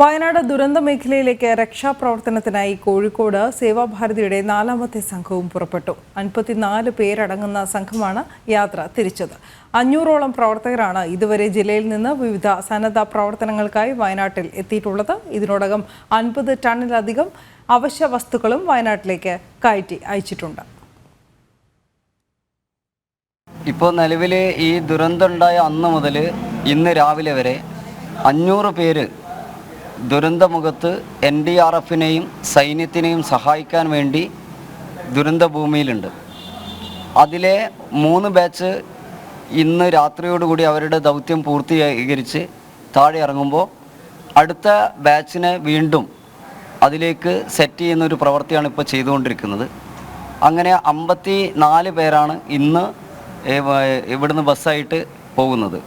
വയനാട് ദുരന്ത മേഖലയിലേക്ക് രക്ഷാപ്രവർത്തനത്തിനായി കോഴിക്കോട് സേവാഭാരതിയുടെ നാലാമത്തെ സംഘവും പുറപ്പെട്ടു. അൻപത്തിനാല് പേരടങ്ങുന്ന സംഘമാണ് യാത്ര തിരിച്ചത്. അഞ്ഞൂറോളം പ്രവർത്തകരാണ് ഇതുവരെ ജില്ലയിൽ നിന്ന് വിവിധ സന്നദ്ധ പ്രവർത്തനങ്ങൾക്കായി വയനാട്ടിൽ എത്തിയിട്ടുള്ളത്. ഇതിനോടകം അൻപത് ടണ്ണിലധികം അവശ്യ വസ്തുക്കളും വയനാട്ടിലേക്ക് കയറ്റി അയച്ചിട്ടുണ്ട്. ഇപ്പോൾ നിലവിൽ ഈ ദുരന്തമുണ്ടായ അന്ന് മുതൽ ഇന്ന് രാവിലെ വരെ അഞ്ഞൂറ് പേര് ദുരന്തമുഖത്ത് എൻ ഡി ആർ എഫിനെയും സൈന്യത്തിനെയും സഹായിക്കാൻ വേണ്ടി ദുരന്തഭൂമിയിലുണ്ട്. അതിലെ മൂന്ന് ബാച്ച് ഇന്ന് രാത്രിയോടുകൂടി അവരുടെ ദൗത്യം പൂർത്തീകരിച്ച് താഴെ ഇറങ്ങുമ്പോൾ അടുത്ത ബാച്ചിനെ വീണ്ടും അതിലേക്ക് സെറ്റ് ചെയ്യുന്ന ഒരു പ്രവൃത്തിയാണ് ഇപ്പോൾ ചെയ്തുകൊണ്ടിരിക്കുന്നത്. അങ്ങനെ അമ്പത്തി നാല് പേരാണ് ഇന്ന് ഇവിടുന്ന് ബസ്സായിട്ട് പോകുന്നത്.